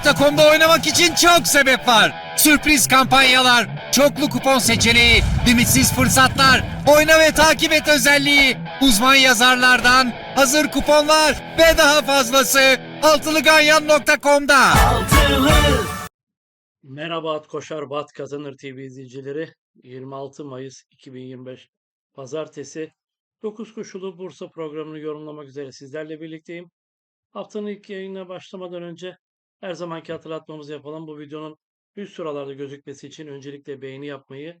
İdmanyazar.com'da oynamak için çok sebep var. Sürpriz kampanyalar, çoklu kupon seçeneği, limitsiz fırsatlar, oyna ve takip et özelliği, uzman yazarlardan hazır kuponlar ve daha fazlası altılıganyan.com'da. Merhaba At Koşar Bat Kazanır TV izleyicileri. 26 Mayıs 2025 Pazartesi 9 koşulu Bursa programını yorumlamak üzere sizlerle birlikteyim. Haftanın ilk yayınına başlamadan önce her zamanki hatırlatmamızı yapalım. Bu videonun üst sıralarda gözükmesi için öncelikle beğeni yapmayı,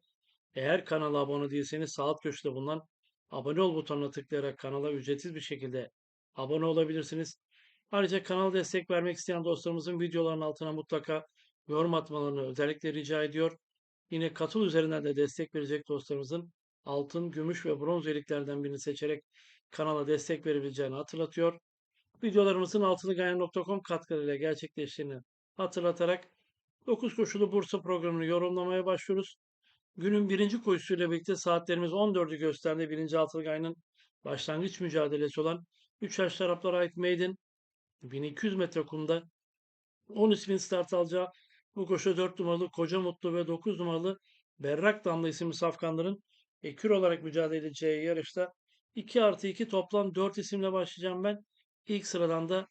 eğer kanala abone değilseniz sağ alt köşede bulunan abone ol butonuna tıklayarak kanala ücretsiz bir şekilde abone olabilirsiniz. Ayrıca kanala destek vermek isteyen dostlarımızın videoların altına mutlaka yorum atmalarını özellikle rica ediyor. Yine katıl üzerinden de destek verecek dostlarımızın altın, gümüş ve bronz üyeliklerden birini seçerek kanala destek verebileceğini hatırlatıyor. Videolarımızın altılıgayen.com katkılarıyla gerçekleştiğini hatırlatarak 9 koşulu Bursa programını yorumlamaya başlıyoruz. Günün birinci koşusuyla birlikte saatlerimiz 14'ü gösterdi. Birinci Altılgay'ın başlangıç mücadelesi olan 3 yaş taraflara ait Maiden 1200 metre kumda 10 ismin start alacağı bu koşu 4 numaralı Koca Mutlu ve 9 numaralı Berrak Damla isimli safkanların ekür olarak mücadele edeceği yarışta 2 artı 2 toplam 4 isimle başlayacağım ben. İlk sıradan da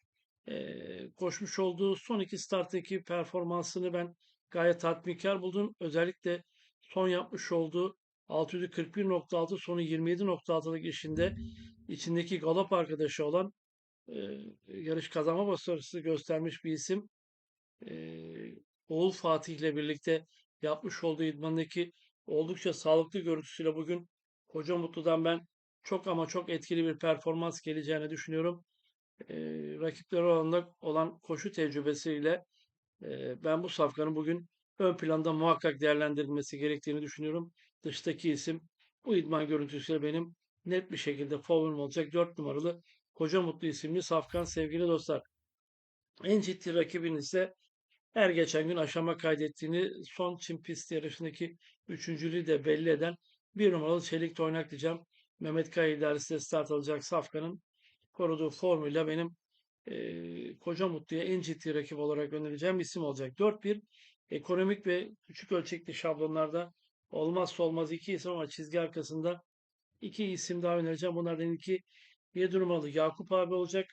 eee, koşmuş olduğu son iki starttaki performansını ben gayet tatminkar buldum. Özellikle son yapmış olduğu 641.6 sonu 27.6'lık işinde içindeki galop arkadaşı olan eee, yarış kazanma başarısı göstermiş bir isim. Eee, Oğul Fatih ile birlikte yapmış olduğu idmandaki oldukça sağlıklı görüntüsüyle bugün Koca Mutlu'dan ben çok ama çok etkili bir performans geleceğini düşünüyorum. Eee rakipleri oranında olan koşu tecrübesiyle eee, ben bu safkanın bugün ön planda muhakkak değerlendirilmesi gerektiğini düşünüyorum. Dıştaki isim bu idman görüntüsüyle benim net bir şekilde favorim olacak 4 numaralı Koca Mutlu isimli safkan sevgili dostlar. En ciddi rakibin ise her geçen gün aşama kaydettiğini son Çin pist yarışındaki üçüncülüğü de belli eden bir numaralı Çelik Toynak diyeceğim. Mehmet Kaya idaresinde start alacak Safkan'ın koruduğu formuyla benim eee Koca Mutlu'ya en ciddi rakip olarak önereceğim isim olacak. 4-1 ekonomik ve küçük ölçekli şablonlarda olmazsa olmaz iki isim ama çizgi arkasında iki isim daha önereceğim. Bunlardan ilki 7 numaralı Yakup abi olacak.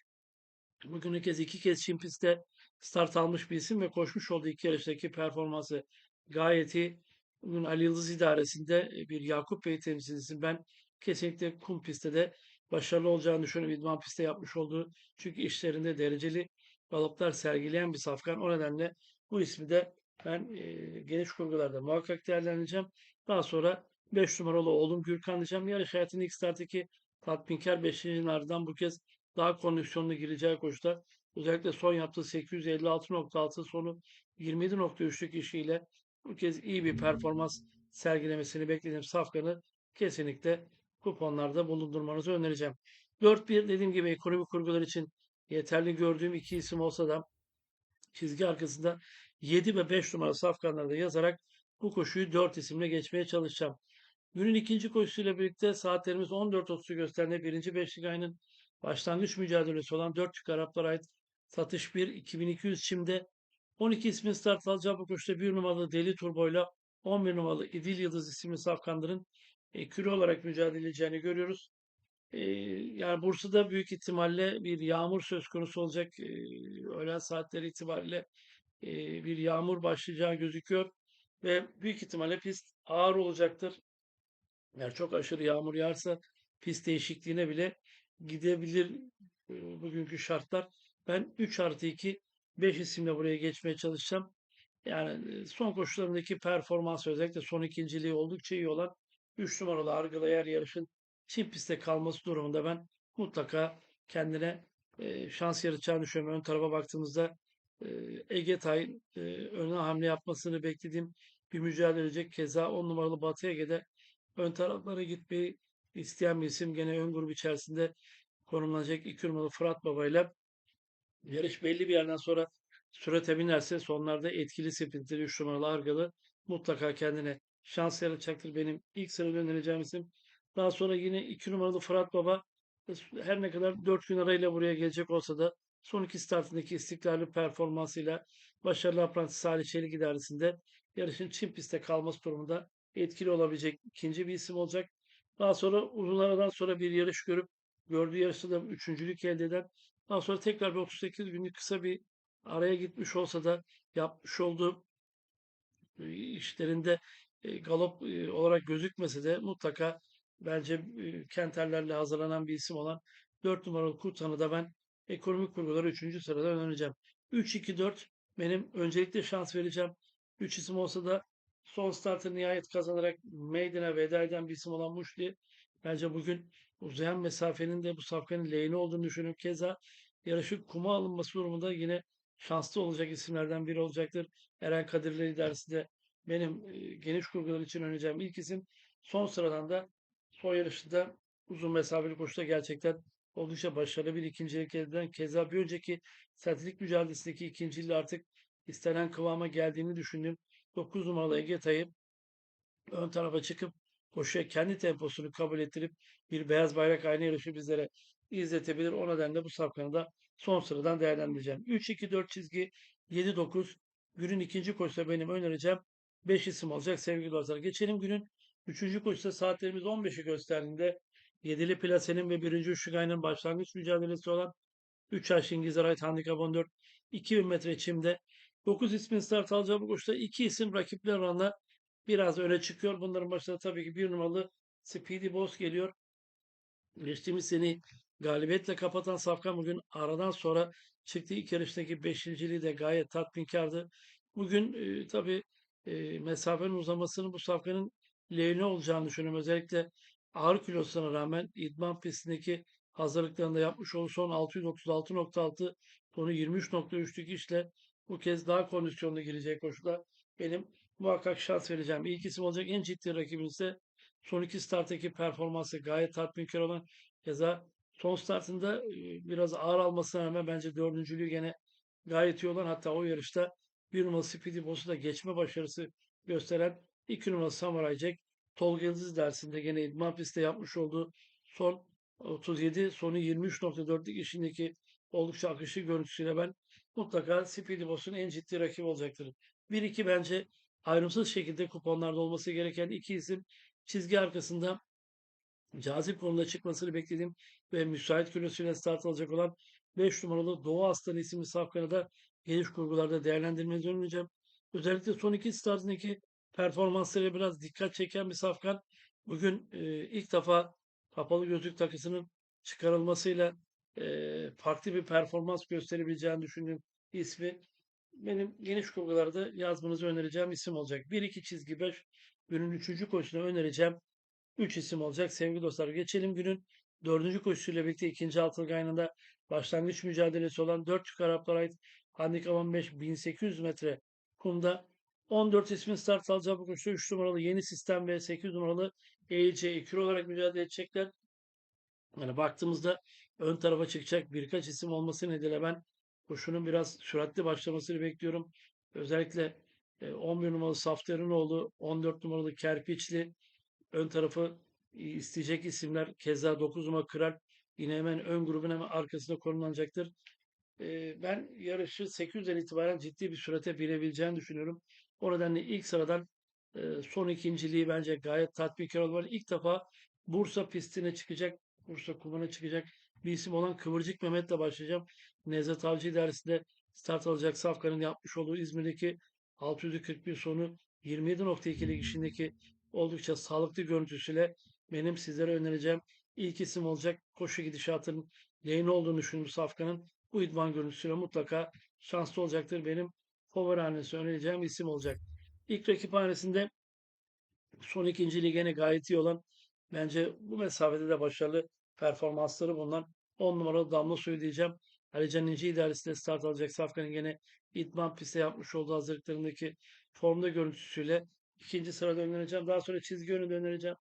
Bugün ilk kez iki kez Çin pistte start almış bir isim ve koşmuş olduğu iki yarıştaki performansı gayet iyi. Bugün Ali Yıldız idaresinde bir Yakup Bey temsilcisi. Ben kesinlikle kum pistte de başarılı olacağını düşünüyorum. İdman pistte yapmış olduğu çünkü işlerinde dereceli galoplar sergileyen bir safkan. O nedenle bu ismi de ben e, geniş kurgularda muhakkak değerlendireceğim. Daha sonra 5 numaralı oğlum Gürkan diyeceğim. Yarış hayatının ilk starttaki tatminkar 5. ardından bu kez daha kondisyonlu gireceği koşuda özellikle son yaptığı 856.6 sonu 27.3'lük işiyle bu kez iyi bir performans sergilemesini beklediğim Safkan'ı kesinlikle kuponlarda bulundurmanızı önereceğim. 4-1 dediğim gibi ekonomi kurgular için yeterli gördüğüm iki isim olsa da çizgi arkasında 7 ve 5 numara safkanlarda yazarak bu koşuyu 4 isimle geçmeye çalışacağım. Günün ikinci koşusuyla birlikte saatlerimiz 14.30'u gösteren birinci beşlik ayının başlangıç mücadelesi olan 4 Türk ait satış 1 2200 çimde 12 ismin start alacağı bu koşuda 1 numaralı Deli Turbo'yla 11 numaralı İdil Yıldız isimli safkanların e, küre olarak mücadele edeceğini görüyoruz. E, yani Bursa'da büyük ihtimalle bir yağmur söz konusu olacak. E, öğlen saatleri itibariyle e, bir yağmur başlayacağı gözüküyor. Ve büyük ihtimalle pist ağır olacaktır. Eğer çok aşırı yağmur yağarsa pist değişikliğine bile gidebilir e, bugünkü şartlar. Ben 3 artı 2 5 isimle buraya geçmeye çalışacağım. Yani e, son koşularındaki performans özellikle son ikinciliği oldukça iyi olan 3 numaralı Argılı eğer yarışın çift pistte kalması durumunda ben mutlaka kendine e, şans yaratacağını düşünüyorum. Ön tarafa baktığımızda e, Ege Tay e, öne hamle yapmasını beklediğim bir mücadele edecek. Keza 10 numaralı Batı Ege'de ön taraflara gitmeyi isteyen bir isim. Gene ön grup içerisinde konumlanacak 2 numaralı Fırat Baba ile yarış belli bir yerden sonra sürate binerse sonlarda etkili sprintleri 3 numaralı Argalı mutlaka kendine şans yaratacaktır. Benim ilk sırada önereceğim isim. Daha sonra yine 2 numaralı Fırat Baba her ne kadar 4 gün arayla buraya gelecek olsa da son iki startındaki istikrarlı performansıyla başarılı apprentice Salih Çelik idaresinde yarışın Çin pistte kalması durumunda etkili olabilecek ikinci bir isim olacak. Daha sonra uzun aradan sonra bir yarış görüp gördüğü yarışta da üçüncülük elde eden daha sonra tekrar bir 38 günlük kısa bir araya gitmiş olsa da yapmış olduğu e, işlerinde e, galop e, olarak gözükmese de mutlaka bence e, Kenterlerle hazırlanan bir isim olan 4 numaralı Kurtan'ı da ben ekonomik kurguları 3. sırada önereceğim. 3-2-4 benim öncelikle şans vereceğim. 3 isim olsa da son startı nihayet kazanarak Maiden'e veda eden bir isim olan Muşli. Bence bugün uzayan mesafenin de bu safkanın lehine olduğunu düşünüyorum. Keza yarışın kuma alınması durumunda yine şanslı olacak isimlerden biri olacaktır. Eren Kadirli idaresi de benim e, geniş kurgular için önereceğim ilk isim. Son sıradan da son yarışında uzun mesafeli koşuda gerçekten oldukça başarılı bir ikincilik eden keza bir önceki sertlik mücadelesindeki ikinciliği artık istenen kıvama geldiğini düşündüğüm 9 numaralı Ege Tayyip ön tarafa çıkıp koşuya kendi temposunu kabul ettirip bir beyaz bayrak aynı yarışı bizlere izletebilir. O nedenle bu safkanı da son sıradan değerlendireceğim. 3-2-4 çizgi 7-9 günün ikinci koşuda benim önereceğim 5 isim olacak sevgili dostlar. Geçelim günün üçüncü koşuda saatlerimiz 15'i gösterdiğinde Yedili Plase'nin ve birinci Üşügay'ın başlangıç mücadelesi olan 3 yaş İngiliz Arayt Handikap 14 2000 metre çimde 9 ismin start alacağı bu koşuda 2 isim rakipler oranla biraz öne çıkıyor. Bunların başında tabii ki bir numaralı Speedy Boss geliyor. Geçtiğimiz seni galibiyetle kapatan Safkan bugün aradan sonra çıktığı ilk yarıştaki beşinciliği de gayet tatminkardı. Bugün e, tabii mesafenin uzamasının bu Safkan'ın lehine olacağını düşünüyorum. Özellikle ağır kilosuna rağmen idman pistindeki hazırlıklarında yapmış olduğu son 636.6 tonu 23.3'lük işle bu kez daha kondisyonlu girecek koşuda benim muhakkak şans vereceğim. İlk isim olacak en ciddi rakibimiz ise son iki starttaki performansı gayet tatminkar olan keza son startında biraz ağır almasına rağmen bence dördüncülüğü gene gayet iyi olan hatta o yarışta bir numaralı Speedy Boss'u da geçme başarısı gösteren iki numaralı Samurai Jack Tolga Yıldız dersinde gene idman pistte yapmış olduğu son 37 sonu 23.4'lük işindeki oldukça akışı görüntüsüyle ben mutlaka Speedy Boss'un en ciddi rakibi olacaktır. 1-2 bence ayrımsız şekilde kuponlarda olması gereken iki isim çizgi arkasında cazip konuda çıkmasını beklediğim ve müsait kilosuyla start alacak olan 5 numaralı Doğu Aslanı isimli safkanı da geniş kurgularda değerlendirmenizi önereceğim. Özellikle son iki startındaki performansları biraz dikkat çeken bir safkan. Bugün e, ilk defa kapalı gözlük takısının çıkarılmasıyla e, farklı bir performans gösterebileceğini düşündüğüm ismi benim geniş kurgularda yazmanızı önereceğim isim olacak. 1-2 çizgi 5 günün 3. koşusuna önereceğim 3 isim olacak. Sevgili dostlar geçelim günün 4. koşusuyla birlikte ikinci altılı gaynında başlangıç mücadelesi olan 4 Türk ait handikap 15 1800 metre kumda 14 ismin start alacağı bu koşuda 3 numaralı yeni sistem ve 8 numaralı EYC ikili olarak mücadele edecekler. Yani baktığımızda ön tarafa çıkacak birkaç isim olması nedeniyle ben koşunun biraz süratli başlamasını bekliyorum. Özellikle e, 11 numaralı Safterinoğlu, 14 numaralı Kerpiçli ön tarafı e, isteyecek isimler. Keza 9 numaralı Kral yine hemen ön grubun hemen arkasında konumlanacaktır. Ben yarışı 800'den itibaren ciddi bir sürate binebileceğini düşünüyorum. O nedenle ilk sıradan son ikinciliği bence gayet tatminkar olmalı. İlk defa Bursa pistine çıkacak, Bursa kumuna çıkacak bir isim olan Kıvırcık Mehmet'le başlayacağım. Nevzat Avcı idaresinde start alacak Safkan'ın yapmış olduğu İzmir'deki 641 sonu 27.2'lik işindeki oldukça sağlıklı görüntüsüyle benim sizlere önereceğim ilk isim olacak. Koşu gidişatının lehine olduğunu düşündüğüm Safkan'ın bu idman görüntüsüyle mutlaka şanslı olacaktır. Benim favori hanesi önereceğim isim olacak. İlk rakip hanesinde son ikinciliği gene gayet iyi olan bence bu mesafede de başarılı performansları bulunan 10 numaralı Damla Suyu diyeceğim. Ali Can İnci idaresinde start alacak Safkan'ın gene idman pistte yapmış olduğu hazırlıklarındaki formda görüntüsüyle ikinci sırada önereceğim. Daha sonra çizgi yönünde önereceğim.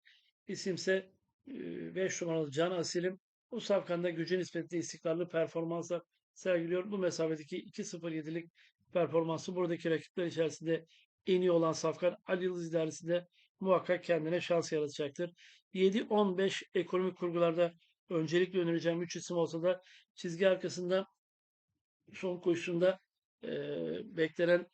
İsimse 5 numaralı Can Asil'im. Bu safkanda gücü nispetle istikrarlı performanslar sergiliyor. Bu mesafedeki 2.07'lik performansı buradaki rakipler içerisinde en iyi olan Safkan Ali Yıldız idaresinde muhakkak kendine şans yaratacaktır. 7-15 ekonomik kurgularda öncelikle önereceğim 3 isim olsa da çizgi arkasında son koşusunda eee, beklenen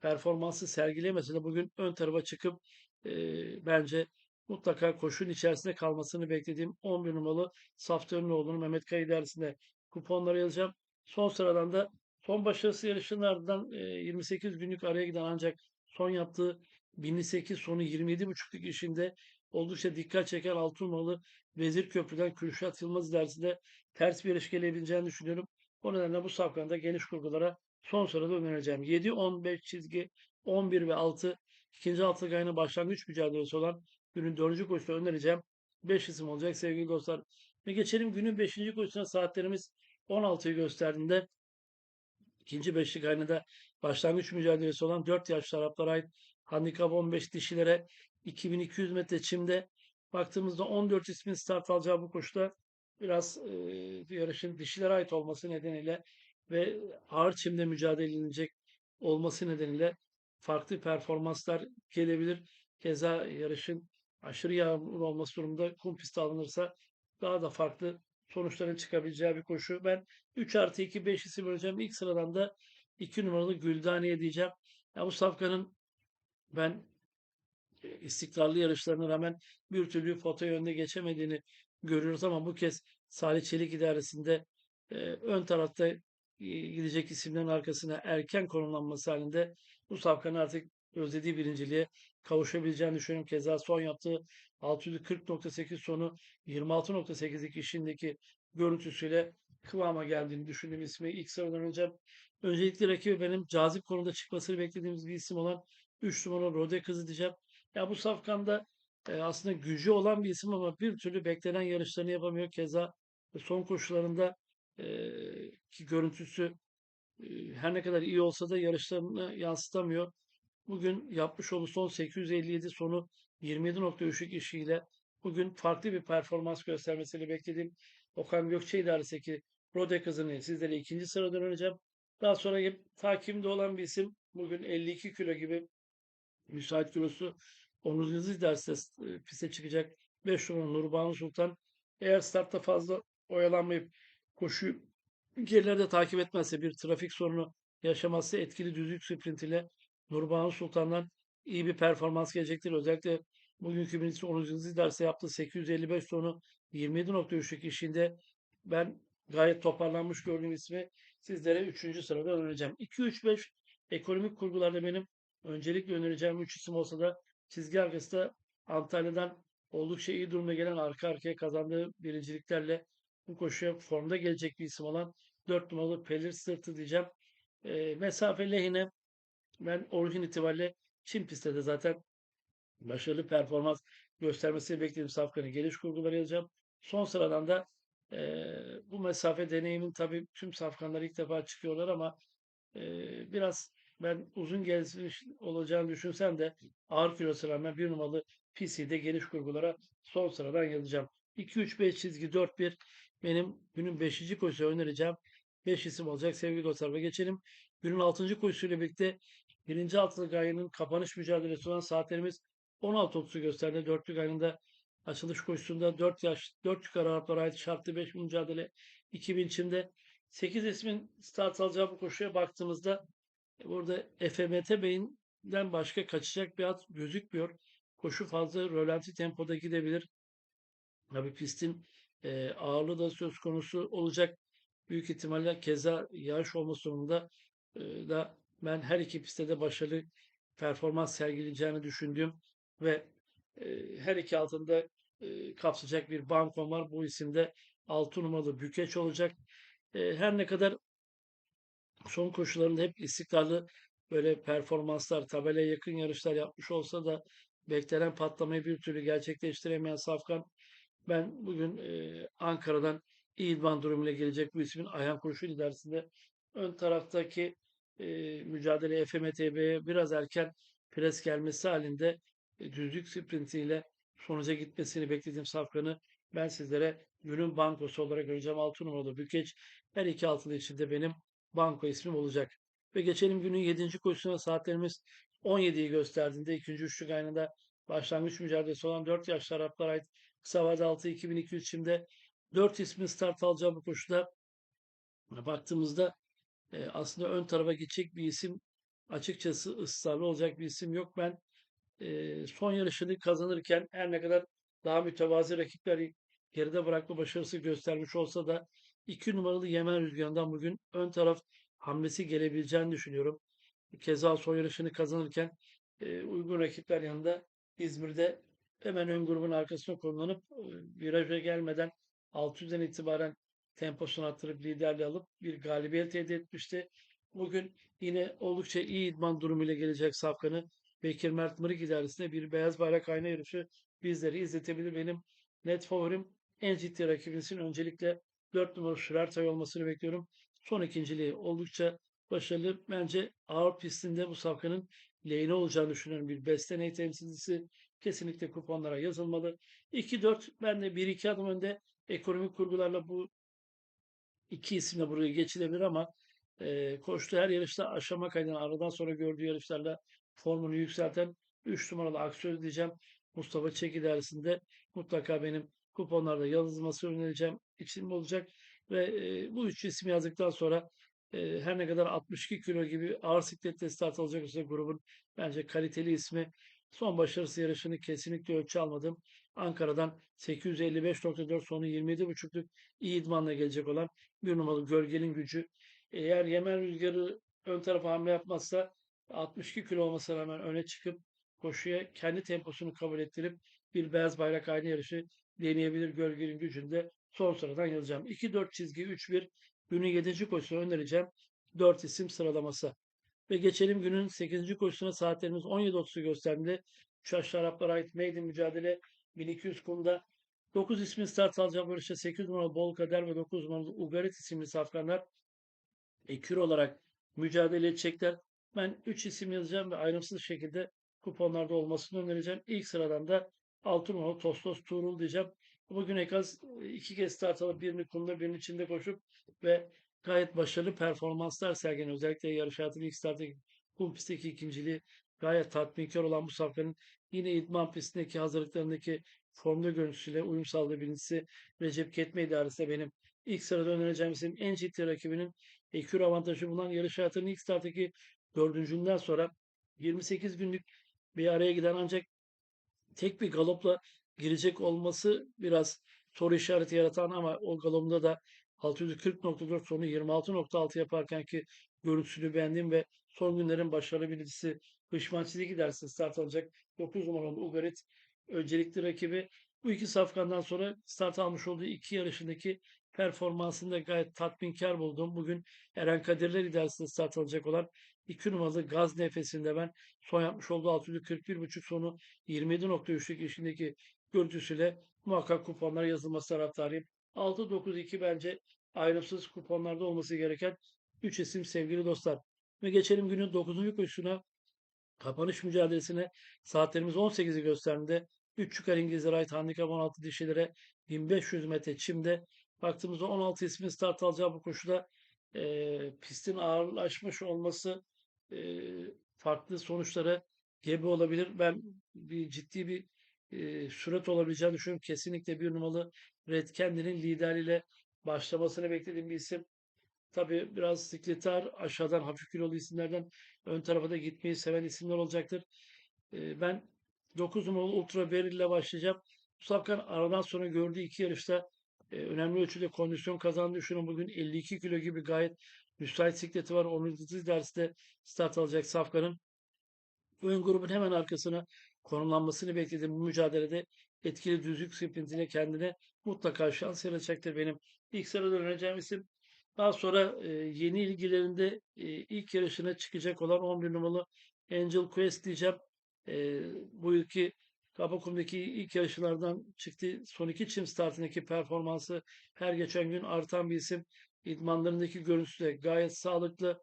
performansı sergileyemese de bugün ön tarafa çıkıp eee, bence mutlaka koşun içerisinde kalmasını beklediğim 11 numaralı Safterinoğlu'nun Mehmet Kaya idaresinde kuponları yazacağım. Son sıradan da son başarısı yarışının ardından eee, 28 günlük araya giden ancak son yaptığı 1008 sonu 27.5'luk işinde oldukça dikkat çeken 6 numaralı Vezir Köprü'den Kürşat Yılmaz ilerisinde ters bir yarış gelebileceğini düşünüyorum. O nedenle bu safkanda geniş kurgulara son sırada önereceğim. 7, 15 çizgi, 11 ve 6 ikinci altı gayına başlangıç mücadelesi olan günün dördüncü koşusunu önereceğim. 5 isim olacak sevgili dostlar. Ve geçelim günün 5. koşusuna saatlerimiz 16'yı gösterdiğinde ikinci beşlik aynada başlangıç mücadelesi olan 4 yaşlı Araplara ait handikap 15 dişilere 2200 metre çimde baktığımızda 14 ismin start alacağı bu koşuda biraz e, yarışın dişilere ait olması nedeniyle ve ağır çimde mücadele edilecek olması nedeniyle farklı performanslar gelebilir. Keza yarışın aşırı yağmur olması durumunda kum pisti alınırsa daha da farklı sonuçların çıkabileceği bir koşu. Ben 3 artı 2 5 isim vereceğim. İlk sıradan da 2 numaralı Güldaniye diyeceğim. Ya bu safkanın ben e, istikrarlı yarışlarına rağmen bir türlü foto yönde geçemediğini görüyoruz ama bu kez Salih Çelik idaresinde e, ön tarafta e, gidecek isimlerin arkasına erken konumlanması halinde bu safkanın artık özlediği birinciliğe kavuşabileceğini düşünüyorum. Keza son yaptığı 640.8 sonu 26.8'lik işindeki görüntüsüyle kıvama geldiğini düşündüğüm ismi ilk sıradan önce öncelikli rakibi benim cazip konuda çıkmasını beklediğimiz bir isim olan 3 numaralı Rode kızı diyeceğim. Ya bu safkanda e, aslında gücü olan bir isim ama bir türlü beklenen yarışlarını yapamıyor. Keza son koşularında e, ki görüntüsü e, her ne kadar iyi olsa da yarışlarını yansıtamıyor. Bugün yapmış olduğu son 857 sonu 27.3'lük işiyle bugün farklı bir performans göstermesini beklediğim Okan Gökçe idaresindeki Rode kızını sizlere ikinci sıradan önereceğim. Daha sonra takimde olan bir isim. Bugün 52 kilo gibi müsait kilosu Onur Yıldız derse e, piste çıkacak 5 numaralı Nurbanu Sultan eğer startta fazla oyalanmayıp koşu gerilerde takip etmezse bir trafik sorunu yaşamazsa etkili düzlük sprint ile Nurbanu Sultan'dan iyi bir performans gelecektir. Özellikle bugünkü birincisi Onur Yıldız derse yaptığı 855 sonu 27.3'lük işinde ben gayet toparlanmış gördüğüm ismi sizlere 3. sırada önereceğim. 2-3-5 ekonomik kurgularda benim öncelikle önereceğim 3 isim olsa da çizgi arkasında Antalya'dan oldukça iyi durumda gelen arka arkaya kazandığı birinciliklerle bu koşuya formda gelecek bir isim olan 4 numaralı Pelir Sırtı diyeceğim. E, mesafe lehine ben orijin itibariyle Çin pistte de zaten başarılı performans göstermesini beklediğim safkanın geliş kurguları yazacağım. Son sıradan da e, bu mesafe deneyimin tabii tüm safkanlar ilk defa çıkıyorlar ama e, biraz ben uzun gelişmiş olacağını düşünsem de ağır kilosuna rağmen bir numaralı PC'de geliş kurgulara son sıradan yazacağım. 2-3-5 çizgi 4-1 benim günün 5. koşusu önereceğim. 5 isim olacak sevgili dostlar ve geçelim. Günün 6. koşusuyla birlikte birinci altılı gayenin kapanış mücadelesi olan saatlerimiz 16.30'u gösterdi. Dörtlük ayında açılış koşusunda 4 yaş 4 yukarı Araplara ait şartlı 5 mücadele 2000 çimde 8 ismin start alacağı bu koşuya baktığımızda burada FMT Bey'inden başka kaçacak bir at gözükmüyor. Koşu fazla rölanti tempoda gidebilir. Tabii pistin e, ağırlığı da söz konusu olacak. Büyük ihtimalle keza yağış olması durumunda e, da ben her iki pistte de başarılı performans sergileyeceğini düşündüğüm ve e, her iki altında e, kapsayacak bir bankom var. Bu isimde 6 numaralı Bükeç olacak. E, her ne kadar son koşularında hep istikrarlı böyle performanslar, tabelaya yakın yarışlar yapmış olsa da beklenen patlamayı bir türlü gerçekleştiremeyen Safkan ben bugün e, Ankara'dan İdman durumuyla gelecek bu ismin Ayhan Kurşun idaresinde ön taraftaki e, mücadele FMTB'ye biraz erken pres gelmesi halinde e, düzlük sprintiyle sonuca gitmesini beklediğim Safkan'ı ben sizlere günün bankosu olarak öneceğim. 6 numaralı Bükeç. Her iki altılı içinde benim banko ismim olacak. Ve geçelim günün 7. koşusuna saatlerimiz 17'yi gösterdiğinde ikinci üçlük aynında başlangıç mücadelesi olan 4 yaşlı Araplara ait kısa vade 6 2200 şimdi 4 ismin start alacağı bu koşuda baktığımızda e, aslında ön tarafa geçecek bir isim açıkçası ısrarlı olacak bir isim yok. Ben e, son yarışını kazanırken her ne kadar daha mütevazi rakipleri geride bırakma başarısı göstermiş olsa da 2 numaralı Yemen Rüzgarı'ndan bugün ön taraf hamlesi gelebileceğini düşünüyorum. Keza son yarışını kazanırken e, uygun rakipler yanında İzmir'de hemen ön grubun arkasına konumlanıp e, viraja gelmeden 600'den itibaren temposunu arttırıp liderliği alıp bir galibiyet elde etmişti. Bugün yine oldukça iyi idman durumuyla gelecek Safkan'ı Bekir Mert Mırık idaresinde bir beyaz bayrak ayna yarışı bizleri izletebilir. Benim net favorim en ciddi rakibimsin. Öncelikle 4 numara Şurertay olmasını bekliyorum. Son ikinciliği oldukça başarılı. Bence ağır pistinde bu Safkan'ın lehine olacağını düşünüyorum. Bir Besteney temsilcisi kesinlikle kuponlara yazılmalı. 2-4 ben de 1-2 adım önde ekonomik kurgularla bu iki isimle buraya geçilebilir ama e, koştuğu her yarışta aşama kaydını aradan sonra gördüğü yarışlarla formunu yükselten 3 numaralı aksiyon diyeceğim. Mustafa Çek idaresinde mutlaka benim kuponlarda yazılması önereceğim isim olacak ve e, bu üç isim yazdıktan sonra e, her ne kadar 62 kilo gibi ağır siklette start alacak olsa grubun bence kaliteli ismi son başarısı yarışını kesinlikle ölçü almadım. Ankara'dan 855.4 sonu 27.5'lük iyi idmanla gelecek olan bir numaralı gölgenin gücü. Eğer Yemen Rüzgarı ön tarafa hamle yapmazsa 62 kilo olmasına rağmen öne çıkıp koşuya kendi temposunu kabul ettirip bir beyaz bayrak aynı yarışı deneyebilir gölgenin gücünde son sıradan yazacağım. 2-4 çizgi 3-1 günün 7. koşusunu önereceğim. 4 isim sıralaması. Ve geçelim günün 8. koşusuna saatlerimiz 17.30'u gösterdiğinde Şaşlı Araplara ait maiden mücadele 1200 kumda 9 ismin start alacağı yarışta 8 numaralı Bol Kader ve 9 numaralı Ugarit isimli safkanlar ekür olarak mücadele edecekler. Ben 3 isim yazacağım ve ayrımsız şekilde kuponlarda olmasını önereceğim. İlk sıradan da 6 numaralı Tostos Tuğrul diyeceğim. Bugün Ekaz iki kez start alıp birini kumda birini içinde koşup ve gayet başarılı performanslar sergileniyor. Özellikle yarış hayatının ilk starttaki kum pistteki ikinciliği gayet tatminkar olan bu safkanın yine idman pistindeki hazırlıklarındaki formda görüntüsüyle uyum sağladığı birincisi Recep Ketme idaresinde benim ilk sırada önereceğim isim en ciddi rakibinin ekür avantajı bulunan yarış hayatının ilk starttaki dördüncünden sonra 28 günlük bir araya giden ancak tek bir galopla girecek olması biraz soru işareti yaratan ama o galopunda da 640.4 sonu 26.6 yaparken ki görüntüsünü beğendim ve son günlerin başarılı birincisi Hışman giderse start alacak 9 numaralı Ugarit öncelikli rakibi. Bu iki safkandan sonra start almış olduğu iki yarışındaki performansını da gayet tatminkar buldum. Bugün Eren Kadirler idaresinde start alacak olan 2 numaralı gaz nefesinde ben son yapmış olduğu 641.5 sonu 27.3'lük işindeki görüntüsüyle muhakkak kuponlara yazılması taraftarıyım. 6-9-2 bence ayrımsız kuponlarda olması gereken 3 isim sevgili dostlar. Ve geçelim günün 9. koşusuna. Kapanış mücadelesine saatlerimiz 18'i gösterdiğinde 3 çıkar İngilizlere ait handikap 16 dişilere 1500 metre çimde baktığımızda 16 ismin start alacağı bu koşuda e, pistin ağırlaşmış olması e, farklı sonuçlara gebe olabilir. Ben bir ciddi bir e, sürat olabileceğini düşünüyorum. Kesinlikle bir numaralı Red Candy'nin liderliğiyle başlamasını beklediğim bir isim. Tabii biraz sikletar aşağıdan hafif kilolu isimlerden ön tarafa da gitmeyi seven isimler olacaktır. Ben 9 numaralı Ultra Beryl ile başlayacağım. Musafkan aradan sonra gördüğü iki yarışta önemli ölçüde kondisyon kazandığını düşünüyorum. Bugün 52 kilo gibi gayet müsait sikleti var. 10. derste start alacak Safkan'ın. Ön grubun hemen arkasına konumlanmasını beklediğim bu mücadelede etkili düzlük sprintiyle kendine mutlaka şans yaratacaktır benim ilk sırada önereceğim isim. Daha sonra e, yeni ilgilerinde e, ilk yarışına çıkacak olan 11 numaralı Angel Quest diyeceğim. E, bu yılki Kapakum'daki ilk yarışlardan çıktı. Son iki çim startındaki performansı her geçen gün artan bir isim. İdmanlarındaki görüntüsü de gayet sağlıklı.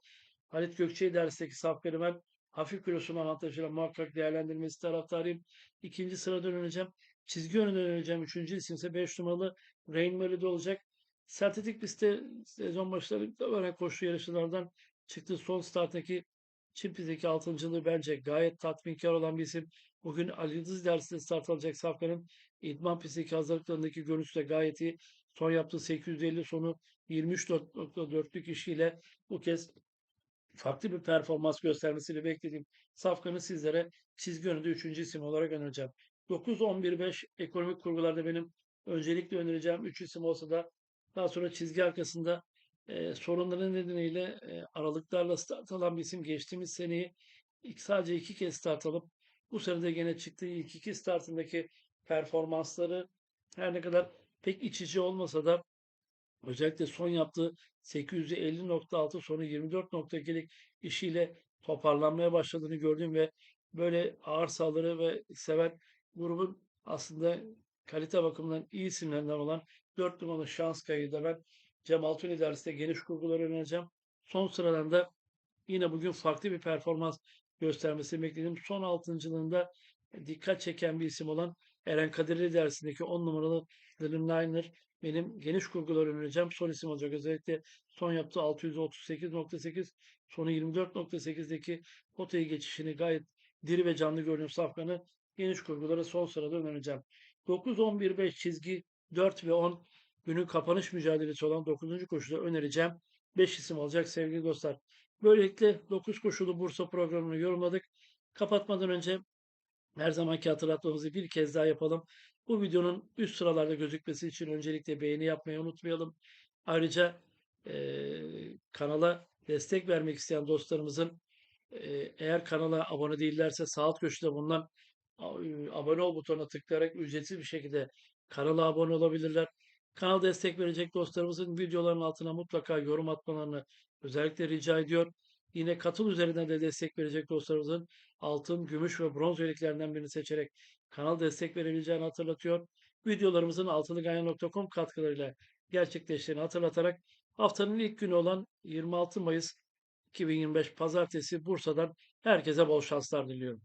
Halit Gökçe dersteki safları ben hafif kilosun avantajıyla muhakkak değerlendirmesi taraftarıyım. İkinci sırada öneceğim. Çizgi yönünde öneceğim. Üçüncü isim ise 5 numaralı Rain Mary'de olacak. Sentetik pistte sezon başlarında öne koşu yarışlardan çıktı. Son starttaki Çin pistteki altıncılığı bence gayet tatminkar olan bir isim. Bugün Ali Yıldız dersinde start alacak Safkan'ın idman pistteki hazırlıklarındaki görüntüsü de gayet iyi. son yaptığı 850 sonu 23.4'lük işiyle bu kez farklı bir performans göstermesini beklediğim Safkan'ı sizlere çizgi önünde 3. isim olarak önereceğim. 9-11-5 ekonomik kurgularda benim öncelikle önereceğim 3 isim olsa da daha sonra çizgi arkasında e, sorunların nedeniyle e, aralıklarla start alan bir isim geçtiğimiz seneyi ilk, sadece iki kez start alıp bu sene de gene çıktığı ilk iki startındaki performansları her ne kadar pek içici olmasa da özellikle son yaptığı 850.6 sonu 24.2'lik işiyle toparlanmaya başladığını gördüm ve böyle ağır saldırı ve seven grubun aslında kalite bakımından iyi isimlerinden olan 4 numaralı şans kaydı ben Cem Altun idaresinde geniş kurguları önereceğim. Son sıradan da yine bugün farklı bir performans göstermesini bekledim. Son altıncılığında dikkat çeken bir isim olan Eren Kadirli dersindeki 10 numaralı Dreamliner benim geniş kurguları önereceğim. Son isim olacak. Özellikle son yaptığı 638.8 sonu 24.8'deki potayı geçişini gayet diri ve canlı gördüğüm safkanı geniş kurguları son sırada önereceğim. 9, 11, 5 çizgi 4 ve 10 günün kapanış mücadelesi olan 9. koşuda önereceğim. 5 isim olacak sevgili dostlar. Böylelikle 9 koşulu Bursa programını yorumladık. Kapatmadan önce her zamanki hatırlatmamızı bir kez daha yapalım. Bu videonun üst sıralarda gözükmesi için öncelikle beğeni yapmayı unutmayalım. Ayrıca eee, kanala destek vermek isteyen dostlarımızın eee, eğer kanala abone değillerse sağ alt köşede bulunan e, abone ol butonuna tıklayarak ücretsiz bir şekilde kanala abone olabilirler. Kanal destek verecek dostlarımızın videoların altına mutlaka yorum atmalarını özellikle rica ediyor. Yine katıl üzerinden de destek verecek dostlarımızın altın, gümüş ve bronz üyeliklerinden birini seçerek kanal destek verebileceğini hatırlatıyor. Videolarımızın altılıganya.com katkılarıyla gerçekleştiğini hatırlatarak haftanın ilk günü olan 26 Mayıs 2025 Pazartesi Bursa'dan herkese bol şanslar diliyorum.